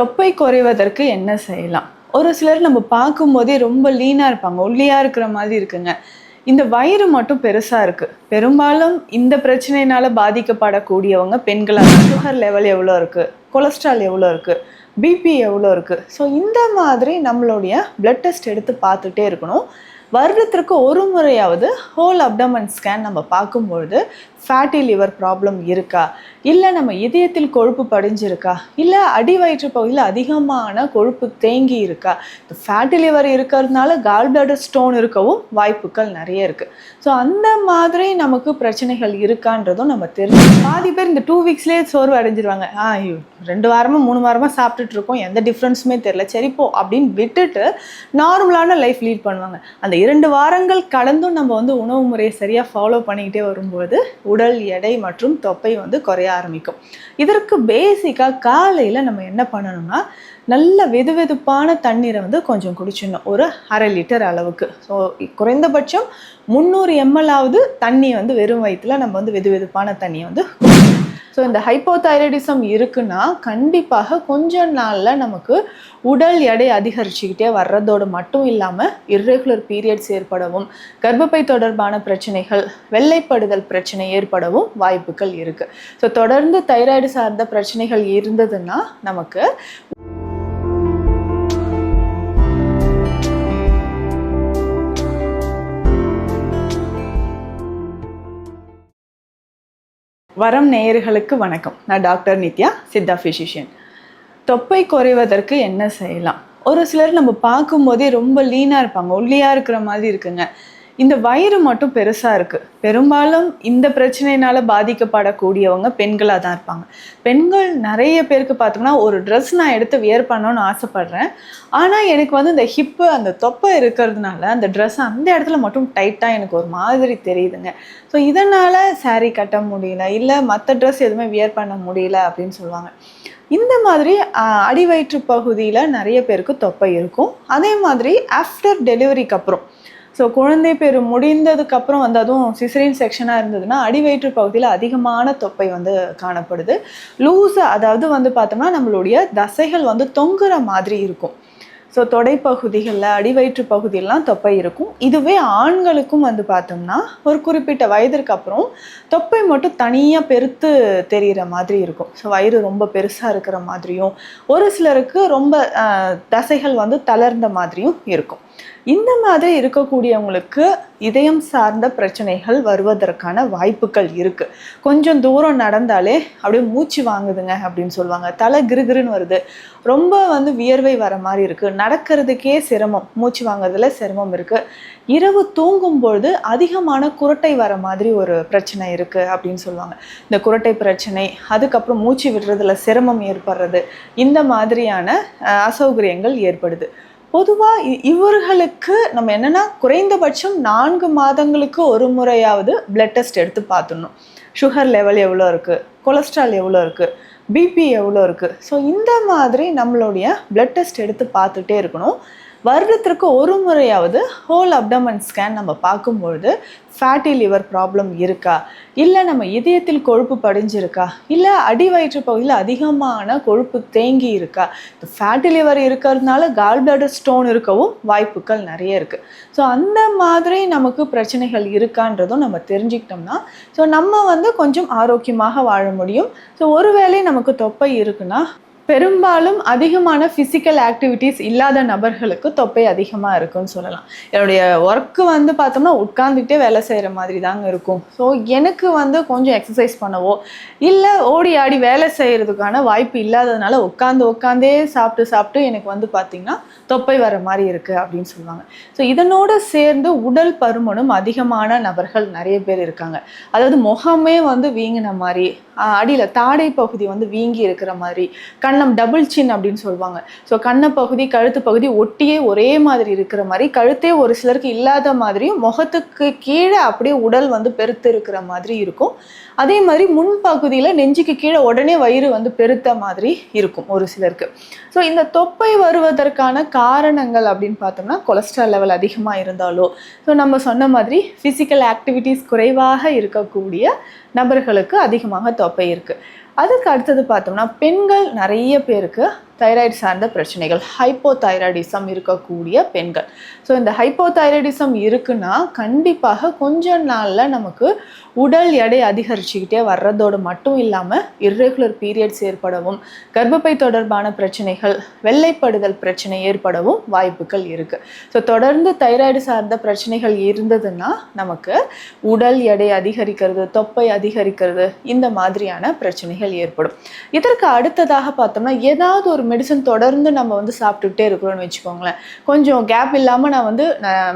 தொப்பை குறைவதற்கு என்ன செய்யலாம்? ஒரு சிலர் நம்ம பார்க்கும்போதே ரொம்ப லீனாக இருப்பாங்க ஒல்லியாக இருக்கிற மாதிரி இருக்குங்க. இந்த வயிறு மட்டும் பெருசாக இருக்குது பெரும்பாலும் இந்த பிரச்சனையினால் பாதிக்கப்படக்கூடியவங்க பெண்களாக சுகர் லெவல் எவ்வளோ இருக்குது கொலஸ்ட்ரால் எவ்வளோ இருக்குது பிபி எவ்வளோ இருக்குது ஸோ இந்த மாதிரி நம்மளுடைய பிளட் டெஸ்ட் எடுத்து பார்த்துட்டே இருக்கணும். வருடத்திற்கு ஒரு முறையாவது ஹோல் அப்டமன் ஸ்கேன் நம்ம பார்க்கும்பொழுது ஃபேட்டி லிவர் ப்ராப்ளம் இருக்கா? இல்லை நம்ம இதயத்தில் கொழுப்பு படிஞ்சிருக்கா? இல்லை அடி வயிற்று பகுதியில் அதிகமான கொழுப்பு தேங்கி இருக்கா? இந்த ஃபேட்டி லிவர் இருக்கிறதுனால கால் பிளாடர் ஸ்டோன் இருக்கவும் வாய்ப்புகள் நிறைய இருக்குது ஸோ அந்த மாதிரி நமக்கு பிரச்சனைகள் இருக்கான்றதும் நம்ம தெரிஞ்சு பாதி பேர் இந்த டூ வீக்ஸ்லேயே சோர்வு அடைஞ்சிருவாங்க. ஆ ஐயோ, ரெண்டு வாரமாக மூணு வாரமாக சாப்பிட்டுட்டு இருக்கோம். எந்த டிஃப்ரென்ஸுமே தெரில சரிப்போ அப்படின்னு விட்டுட்டு நார்மலான லைஃப் லீட் பண்ணுவாங்க. அந்த இரண்டு வாரங்கள் கலந்தும் நம்ம வந்து உணவு முறையை சரியாக ஃபாலோ பண்ணிக்கிட்டே வரும்போது உடல் எடை மற்றும் தொப்பை வந்து குறைய ஆரம்பிக்கும். இதற்கு பேசிக்காக காலையில் நம்ம என்ன பண்ணணும்னா நல்ல வெதுவெதுப்பான தண்ணீரை வந்து கொஞ்சம் குடிச்சிடணும். ஒரு அரை லிட்டர் அளவுக்கு. ஸோ குறைந்தபட்சம் முந்நூறு எம்எல் ஆவது தண்ணி வந்து வெறும் வயிற்றுல நம்ம வந்து வெதுவெதுப்பான தண்ணியை வந்து குடிக்கணும். ஸோ இந்த ஹைப்போதைரடிசம் இருக்குன்னா கண்டிப்பாக கொஞ்ச நாளில் நமக்கு உடல் எடை அதிகரிச்சுக்கிட்டே வர்றதோடு மட்டும் இல்லாமல் இர்ரெகுலர் பீரியட்ஸ் ஏற்படவும் கர்ப்பப்பை தொடர்பான பிரச்சனைகள் வெள்ளைப்படுதல் பிரச்சனை ஏற்படவும் வாய்ப்புகள் இருக்குது ஸோ தொடர்ந்து தைராய்டு சார்ந்த பிரச்சனைகள் இருந்ததுன்னா நமக்கு வரம் நேயர்களுக்கு வணக்கம். நான் டாக்டர் நித்யா சித்தா ஃபிசிஷியன் தொப்பை குறைவதற்கு என்ன செய்யலாம்? ஒரு சிலர் நம்ம பார்க்கும்போதே ரொம்ப லீனாக இருப்பாங்க ஒல்லியாக இருக்கிற மாதிரி இருக்குங்க. இந்த வயிறு மட்டும் பெருசாக இருக்குது பெரும்பாலும் இந்த பிரச்சனையினால் பாதிக்கப்படக்கூடியவங்க பெண்களாக தான் இருப்பாங்க. பெண்கள் நிறைய பேருக்கு பார்த்தோம்னா ஒரு ட்ரெஸ் நான் எடுத்து வியர் பண்ணணும்னு ஆசைப்பட்றேன். ஆனால் எனக்கு வந்து இந்த ஹிப்பு அந்த தொப்பை இருக்கிறதுனால அந்த ட்ரெஸ் அந்த இடத்துல மட்டும் டைட்டாக எனக்கு ஒரு மாதிரி தெரியுதுங்க. ஸோ இதனால் சேரீ கட்ட முடியல. இல்லை மற்ற ட்ரெஸ் எதுவுமே வியர் பண்ண முடியல அப்படின்னு சொல்லுவாங்க. இந்த மாதிரி அடிவயிற்று பகுதியில் நிறைய பேருக்கு தொப்பை இருக்கும். அதே மாதிரி ஆஃப்டர் டெலிவரிக்கு அப்புறம் ஸோ குழந்தை பேர் முடிந்ததுக்கு அப்புறம் வந்து அதுவும் சிசரின் செக்ஷனாக இருந்ததுன்னா அடிவயிற்று பகுதியில் அதிகமான தொப்பை வந்து காணப்படுது. லூஸு அதாவது வந்து பார்த்தோம்னா நம்மளுடைய தசைகள் வந்து தொங்குற மாதிரி இருக்கும். ஸோ தொடைப்பகுதிகளில் அடிவயிற்று பகுதியெல்லாம் தொப்பை இருக்கும். இதுவே ஆண்களுக்கும் வந்து பார்த்தோம்னா ஒரு குறிப்பிட்ட வயதிற்கு அப்புறம் தொப்பை மட்டும் தனியாக பெருத்து தெரிகிற மாதிரி இருக்கும். ஸோ வயிறு ரொம்ப பெருசாக இருக்கிற மாதிரியும் ஒரு சிலருக்கு ரொம்ப தசைகள் வந்து தளர்ந்த மாதிரியும் இருக்கும். இந்த மாதிரி இருக்கக்கூடியவங்களுக்கு இதயம் சார்ந்த பிரச்சனைகள் வருவதற்கான வாய்ப்புகள் இருக்குது கொஞ்சம் தூரம் நடந்தாலே அப்படியே மூச்சு வாங்குதுங்க அப்படின்னு சொல்லுவாங்க. தலை கிருகிருன்னு வருது. ரொம்ப வந்து வியர்வை வர மாதிரி இருக்குது நடக்கிறதுக்கே சிரமம். மூச்சு வாங்குறதுல சிரமம் இருக்குது இரவு தூங்கும்பொழுது அதிகமான குரட்டை வர மாதிரி ஒரு பிரச்சனை இருக்குது அப்படின்னு சொல்லுவாங்க. இந்த குரட்டை பிரச்சனை அதுக்கப்புறம் மூச்சு விடுறதுல சிரமம் ஏற்படுறது இந்த மாதிரியான அசௌகரியங்கள் ஏற்படுது. பொதுவாக இவர்களுக்கு நம்ம என்னென்னா குறைந்தபட்சம் நான்கு மாதங்களுக்கு ஒரு முறையாவது பிளட் டெஸ்ட் எடுத்து பார்த்துடணும். சுகர் லெவல் எவ்வளோ இருக்குது கொலஸ்ட்ரால் எவ்வளோ இருக்குது பிபி எவ்வளோ இருக்குது ஸோ இந்த மாதிரி நம்மளுடைய பிளட் டெஸ்ட் எடுத்து பார்த்துட்டே இருக்கணும். வருடத்திற்கு ஒரு முறையாவது ஹோல் அப்டமன் ஸ்கேன் நம்ம பார்க்கும்பொழுது ஃபேட்டி லிவர் ப்ராப்ளம் இருக்கா? இல்லை நம்ம இதயத்தில் கொழுப்பு படிஞ்சிருக்கா? இல்லை அடி வயிற்று பகுதியில் அதிகமான கொழுப்பு தேங்கி இருக்கா? இந்த ஃபேட்டி லிவர் இருக்கிறதுனால கால் பிளாடர் ஸ்டோன் இருக்கவும் வாய்ப்புகள் நிறைய இருக்குது ஸோ அந்த மாதிரி நமக்கு பிரச்சனைகள் இருக்கான்றதும் நம்ம தெரிஞ்சுக்கிட்டோம்னா ஸோ நம்ம வந்து கொஞ்சம் ஆரோக்கியமாக வாழ முடியும். ஸோ ஒருவேளை நமக்கு தொப்பை இருக்குன்னா பெரும்பாலும் அதிகமான ஃபிசிக்கல் ஆக்டிவிட்டீஸ் இல்லாத நபர்களுக்கு தொப்பை அதிகமாக இருக்கும்னு சொல்லலாம். என்னுடைய ஒர்க்கு வந்து பார்த்தோம்னா உட்காந்துக்கிட்டே வேலை செய்கிற மாதிரி தாங்க இருக்கும். ஸோ எனக்கு வந்து கொஞ்சம் எக்ஸசைஸ் பண்ணவோ இல்லை ஓடி ஆடி வேலை செய்கிறதுக்கான வாய்ப்பு இல்லாததுனால உட்காந்து உட்காந்தே சாப்பிட்டு சாப்பிட்டு எனக்கு வந்து பார்த்திங்கன்னா தொப்பை வர மாதிரி இருக்குது அப்படின்னு சொல்லுவாங்க. ஸோ இதனோடு சேர்ந்து உடல் பருமனும் அதிகமான நபர்கள் நிறைய பேர் இருக்காங்க. அதாவது முகமே வந்து வீங்கின மாதிரி அடியில் தாடை பகுதி வந்து வீங்கி இருக்கிற மாதிரி கன்னம் டபுள் சின் அப்படின்னு சொல்லுவாங்க. ஸோ கண்ண பகுதி கழுத்து பகுதி ஒட்டியே ஒரே மாதிரி இருக்கிற மாதிரி கழுத்தே ஒரு சிலருக்கு இல்லாத மாதிரியும் முகத்துக்கு கீழே அப்படியே உடல் வந்து பெருத்து இருக்கிற மாதிரி இருக்கும். அதே மாதிரி முன்பகுதியில் நெஞ்சுக்கு கீழே உடனே வயிறு வந்து பெருத்த மாதிரி இருக்கும் ஒரு சிலருக்கு. ஸோ இந்த தொப்பை வருவதற்கான காரணங்கள் அப்படின்னு பார்த்தோம்னா கொலஸ்ட்ரால் லெவல் அதிகமாக இருந்தாலோ ஸோ நம்ம சொன்ன மாதிரி ஃபிசிக்கல் ஆக்டிவிட்டீஸ் குறைவாக இருக்கக்கூடிய நபர்களுக்கு அதிகமாக தொப்பை இருக்குது அதுக்கு அடுத்தது பார்த்தோம்னா பெண்கள் நிறைய பேருக்கு தைராய்டு சார்ந்த பிரச்சனைகள் ஹைப்போ தைராய்டிசம் இருக்கக்கூடிய பெண்கள். ஸோ இந்த ஹைப்போதைராய்டிசம் இருக்குன்னா கண்டிப்பாக கொஞ்ச நாளில் நமக்கு உடல் எடை அதிகரிச்சுக்கிட்டே வர்றதோடு மட்டும் இல்லாமல் இர்ரெகுலர் பீரியட்ஸ் ஏற்படவும் கர்ப்பப்பை தொடர்பான பிரச்சனைகள் வெள்ளைப்படுதல் பிரச்சனை ஏற்படவும் வாய்ப்புகள் இருக்குது ஸோ தொடர்ந்து தைராய்டு சார்ந்த பிரச்சனைகள் இருந்ததுன்னா நமக்கு உடல் எடை அதிகரிக்கிறது தொப்பை அதிகரிக்கிறது இந்த மாதிரியான பிரச்சனைகள் ஏற்படும். இதற்கு அடுத்ததாக பார்த்தோம்னா ஏதாவது ஒரு மெடிசன் தொடர்ந்து நம்ம வந்து சாப்பிட்டுக்கிட்டே இருக்கிறோம்னு வச்சுக்கோங்களேன். கொஞ்சம் கேப் இல்லாமல் நான் வந்து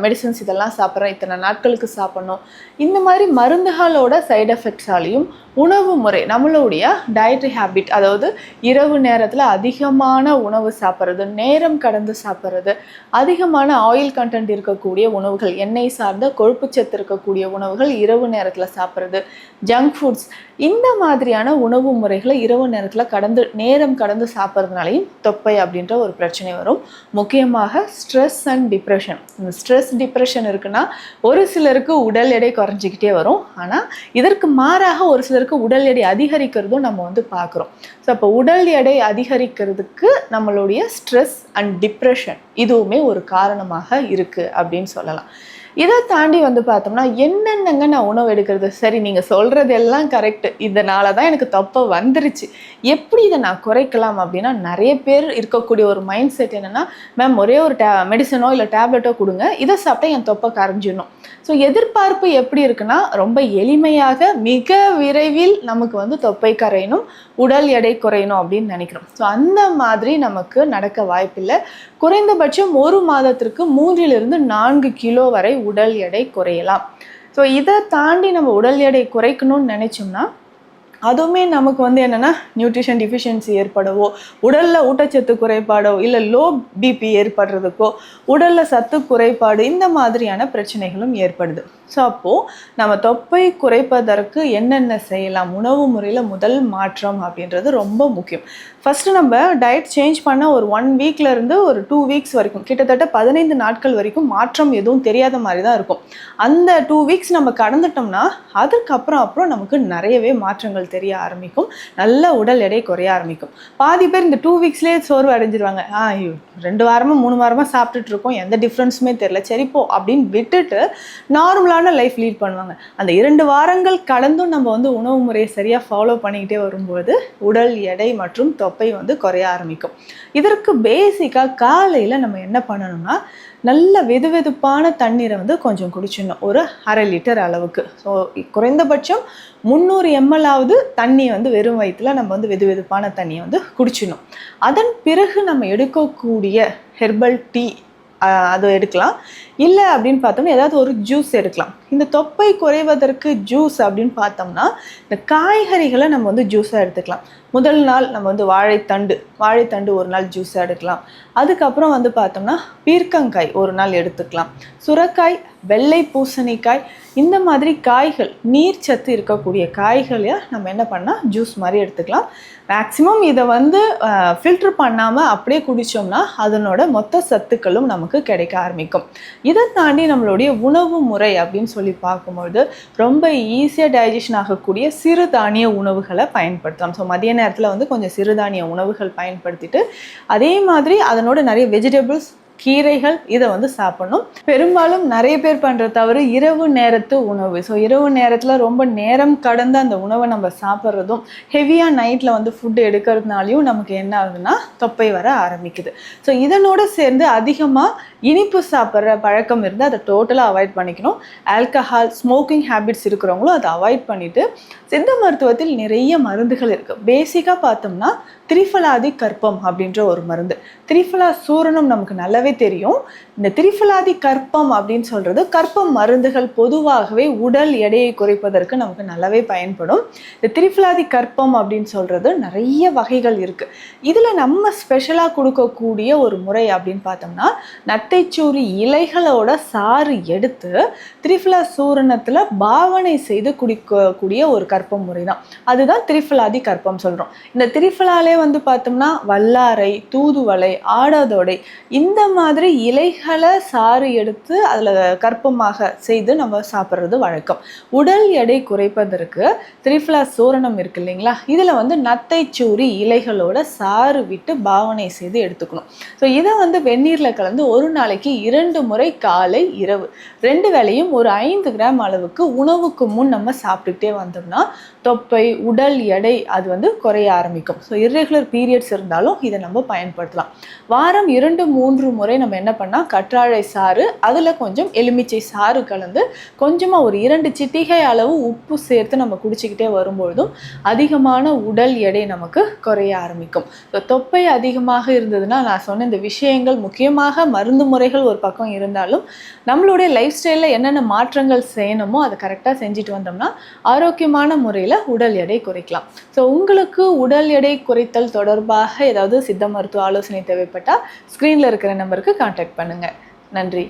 மெடிசன்ஸ் இதெல்லாம் சாப்பிட்றேன். இத்தனை நாட்களுக்கு சாப்பிட்ணும். இந்த மாதிரி மருந்துகளோட சைடு எஃபெக்ட்ஸாலையும் உணவு முறை நம்மளுடைய டயட்ரி ஹேபிட் அதாவது இரவு நேரத்தில் அதிகமான உணவு சாப்பிட்றது நேரம் கடந்து சாப்பிட்றது அதிகமான ஆயில் கண்டென்ட் இருக்கக்கூடிய உணவுகள் எண்ணெய் சார்ந்த கொழுப்புச்சத்து இருக்கக்கூடிய உணவுகள் இரவு நேரத்தில் சாப்பிட்றது ஜங்க் ஃபுட்ஸ் இந்த மாதிரியான உணவு முறைகளை இரவு நேரத்தில் கடந்து நேரம் கடந்து சாப்பிட்றதுனாலையும் தொப்பை அப்படின்ற ஒரு பிரச்சனை வரும். முக்கியமாக ஸ்ட்ரெஸ் அண்ட் டிப்ரெஷன் இந்த ஸ்ட்ரெஸ் டிப்ரெஷன் இருக்குன்னா ஒரு சிலருக்கு உடல் எடை குறைஞ்சிக்கிட்டே வரும். ஆனால் இதற்கு மாறாக ஒரு சிலருக்கு உடல் எடை அதிகரிக்கிறதும் நம்ம வந்து பார்க்குறோம். ஸோ அப்போ உடல் எடை அதிகரிக்கிறதுக்கு நம்மளுடைய ஸ்ட்ரெஸ் அண்ட் டிப்ரெஷன் இதுவுமே ஒரு காரணமாக இருக்குது அப்படின்னு சொல்லலாம். இதை தாண்டி வந்து பார்த்தோம்னா என்னென்னங்க நான் உணவு எடுக்கிறது? சரி நீங்கள் சொல்கிறது எல்லாம் கரெக்டு இதனால தான் எனக்கு தொப்பை வந்துருச்சு. எப்படி இதை நான் குறைக்கலாம் அப்படின்னா நிறைய பேர் இருக்கக்கூடிய ஒரு மைண்ட் செட் என்னென்னா மேம் ஒரே ஒரு டே மெடிசனோ இல்லை டேப்லெட்டோ கொடுங்க. இதை சாப்பிட்டா என் தொப்பை கரைஞ்சிடணும். ஸோ எதிர்பார்ப்பு எப்படி இருக்குன்னா ரொம்ப எளிமையாக மிக விரைவில் நமக்கு வந்து தொப்பை கரையணும் உடல் எடை குறையணும் அப்படின்னு நினைக்கிறோம். ஸோ அந்த மாதிரி நமக்கு நடக்க வாய்ப்பில்லை. குறைந்தபட்சம் ஒரு மாதத்திற்கு மூன்றிலிருந்து நான்கு கிலோ வரை உடல் எடை குறையலாம். ஸோ இதை தாண்டி நம்ம உடல் எடை குறைக்கணும்னு நினச்சோம்னா அதுவுமே நமக்கு வந்து என்னென்னா நியூட்ரிஷன் டிஃபிஷியன்சி ஏற்படவோ உடலில் ஊட்டச்சத்து குறைபாடோ இல்லை லோ பிபி ஏற்படுறதுக்கோ உடலில் சத்து குறைபாடு இந்த மாதிரியான பிரச்சனைகளும் ஏற்படுது. ஸோ அப்போது நம்ம தொப்பை குறைப்பதற்கு என்னென்ன செய்யலாம்? உணவு முறையில் முதல் மாற்றம் அப்படின்றது ரொம்ப முக்கியம். ஃபஸ்ட்டு நம்ம டயட் சேஞ்ச் பண்ண ஒரு ஒன் வீக்லேருந்து ஒரு டூ வீக்ஸ் வரைக்கும் கிட்டத்தட்ட பதினைந்து நாட்கள் வரைக்கும் மாற்றம் எதுவும் தெரியாத மாதிரி தான் இருக்கும். அந்த டூ வீக்ஸ் நம்ம கடந்துட்டோம்னா அதுக்கப்புறம் அப்புறம் நமக்கு நிறையவே மாற்றங்கள் தெரிய ஆரம்பிக்கும். நல்ல உடல் எடை குறைய ஆரம்பிக்கும். பாதி பேர் இந்த டூ வீக்ஸ்லேயே சோர்வு அடைஞ்சிருவாங்க. ஆ ஐயோ, ரெண்டு வாரமாக மூணு வாரமாக சாப்பிட்டுட்டு இருக்கோம். எந்த டிஃப்ரென்ஸுமே தெரில சரி போ அப்படின்னு விட்டுட்டு நார்மலான லைஃப் லீட் பண்ணுவாங்க. அந்த இரண்டு வாரங்கள் கடந்தும் நம்ம வந்து உணவு முறையை சரியாக ஃபாலோ பண்ணிக்கிட்டே வரும்போது உடல் எடை மற்றும் தொப்பை வந்து குறைய ஆரம்பிக்கும். இதற்கு பேசிக்காக காலையில் நம்ம என்ன பண்ணணும்னா நல்ல வெதுவெதுப்பான தண்ணீரை வந்து கொஞ்சம் குடிச்சிடணும். ஒரு அரை லிட்டர் அளவுக்கு. ஸோ குறைந்தபட்சம் முந்நூறு எம்எல்லாவது தண்ணி வந்து வெறும் வயிற்றுல நம்ம வந்து வெதுவெதுப்பான தண்ணியை வந்து குடிச்சிடணும். அதன் பிறகு நம்ம எடுக்கக்கூடிய ஹெர்பல் டீ அது எடுக்கலாம். இல்லை அப்படின்னு பார்த்தோம்னா ஏதாவது ஒரு ஜூஸ் எடுக்கலாம். இந்த தொப்பை குறைவதற்கு ஜூஸ் அப்படின்னு பார்த்தோம்னா இந்த காய்கறிகளை நம்ம வந்து ஜூஸாக எடுத்துக்கலாம். முதல் நாள் நம்ம வந்து வாழைத்தண்டு வாழைத்தண்டு ஒரு நாள் ஜூஸாக எடுக்கலாம். அதுக்கப்புறம் வந்து பார்த்தோம்னா பீர்க்கங்காய் ஒரு நாள் எடுத்துக்கலாம். சுரக்காய் வெள்ளை பூசணிக்காய் இந்த மாதிரி காய்கள் நீர் சத்து இருக்கக்கூடிய காய்களை நம்ம என்ன பண்ணால் ஜூஸ் மாதிரி எடுத்துக்கலாம். மேக்ஸிமம் இதை வந்து ஃபில்டர் பண்ணாமல் அப்படியே குடித்தோம்னா அதனோட மொத்த சத்துக்களும் நமக்கு கிடைக்க ஆரம்பிக்கும். இதை தாண்டி நம்மளுடைய உணவு முறை அப்படின்னு சொல்லி பார்க்கும்பொழுது ரொம்ப ஈஸியாக டைஜஷன் ஆகக்கூடிய சிறுதானிய உணவுகளை பயன்படுத்தலாம். ஸோ மதிய நேரத்தில் வந்து கொஞ்சம் சிறுதானிய உணவுகள் பயன்படுத்திட்டு அதே மாதிரி அதனோட நிறைய வெஜிடபிள்ஸ் கீரைகள் இதை வந்து சாப்பிடணும். பெரும்பாலும் நிறைய பேர் பண்ணுற தவறு இரவு நேரத்து உணவு. ஸோ இரவு நேரத்தில் ரொம்ப நேரம் கடந்த அந்த உணவை நம்ம சாப்பிட்றதும் ஹெவியாக நைட்டில் வந்து ஃபுட்டு எடுக்கிறதுனாலையும் நமக்கு என்ன ஆகுதுன்னா தொப்பை வர ஆரம்பிக்குது. ஸோ இதனோட சேர்ந்து அதிகமாக இனிப்பு சாப்பிட்ற பழக்கம் இருந்தால் அதை டோட்டலாக அவாய்ட் பண்ணிக்கணும். ஆல்கஹால் ஸ்மோக்கிங் ஹேபிட்ஸ் இருக்கிறவங்களும் அதை அவாய்ட் பண்ணிவிட்டு சித்த மருத்துவத்தில் நிறைய மருந்துகள் இருக்குது பேசிக்காக பார்த்தோம்னா திரிஃபலாதி கற்பம் அப்படின்ற ஒரு மருந்து. திரிஃபலா சூரணம் நமக்கு நல்லாவே தெரியும். இந்த திரிஃபலாதி கற்பம் அப்படின்னு சொல்கிறது கற்பம் மருந்துகள் பொதுவாகவே உடல் எடையை குறைப்பதற்கு நமக்கு நல்லாவே பயன்படும். இந்த திரிஃபலாதி கற்பம் அப்படின்னு சொல்கிறது நிறைய வகைகள் இருக்குது இதில் நம்ம ஸ்பெஷலாக கொடுக்கக்கூடிய ஒரு முறை அப்படின்னு பார்த்தோம்னா நத்தைச்சூரி இலைகளோட சாறு எடுத்து திரிஃபுலா சூரணத்தில் பாவனை செய்து குடிக்கக்கூடிய ஒரு கற்பம் முறை தான் அதுதான் திரிஃபுலாதி கற்பம் சொல்கிறோம் இந்த திரிஃபலாலே வந்து பார்த்தோம்னா வல்லாரை தூதுவளை ஆடாதோடை இந்த மாதிரி இலைகளை சாறு எடுத்து அதில் கற்பமாக செய்து நம்ம சாப்பிட்றது வழக்கம். உடல் எடை குறைப்பதற்கு திரிஃபிலா சூரணம் இருக்கு இல்லைங்களா? இதில் வந்து நத்தைச்சூரி இலைகளோட சாறு விட்டு பாவனை செய்து எடுத்துக்கணும். ஸோ இதை வந்து வெந்நீரில் கலந்து ஒரு நாள் நாளைக்கு இரண்டு முறை காலை இரவு. ரெண்டு வேளையும் ஒரு ஐந்து கிராம் அளவுக்கு உணவுக்கு முன் நம்ம சாப்பிட்டுக்கிட்டே வந்தோம்னா தொப்பை உடல் எடை அது வந்து குறைய ஆரம்பிக்கும். ஸோ இர்ரெகுலர் பீரியட்ஸ் இருந்தாலும் இதை நம்ம பயன்படுத்தலாம். வாரம் இரண்டு மூன்று முறை நம்ம என்ன பண்ணால் கற்றாழை சாறு அதில் கொஞ்சம் எலுமிச்சை சாறு கலந்து கொஞ்சமாக ஒரு இரண்டு சிட்டிகை அளவு உப்பு சேர்த்து நம்ம குடிச்சிக்கிட்டே வரும்பொழுதும் அதிகமான உடல் எடை நமக்கு குறைய ஆரம்பிக்கும். ஸோ தொப்பை அதிகமாக இருந்ததுன்னா நான் சொன்ன இந்த விஷயங்கள் முக்கியமாக மருந்து முறைகள் ஒரு பக்கம் இருந்தாலும் நம்மளுடைய லைஃப் ஸ்டைலில் என்னென்ன மாற்றங்கள் செய்யணுமோ அதை கரெக்டாக செஞ்சுட்டு வந்தோம்னா ஆரோக்கியமான முறையில் உடல் எடை குறைக்கலாம். ஸோ உங்களுக்கு உடல் எடை குறைத்தல் தொடர்பாக ஏதாவது சித்த மருத்துவ ஆலோசனை தேவைப்பட்டால் ஸ்க்ரீனில் இருக்கிற நம்பருக்கு காண்டாக்ட் பண்ணுங்கள் நன்றி.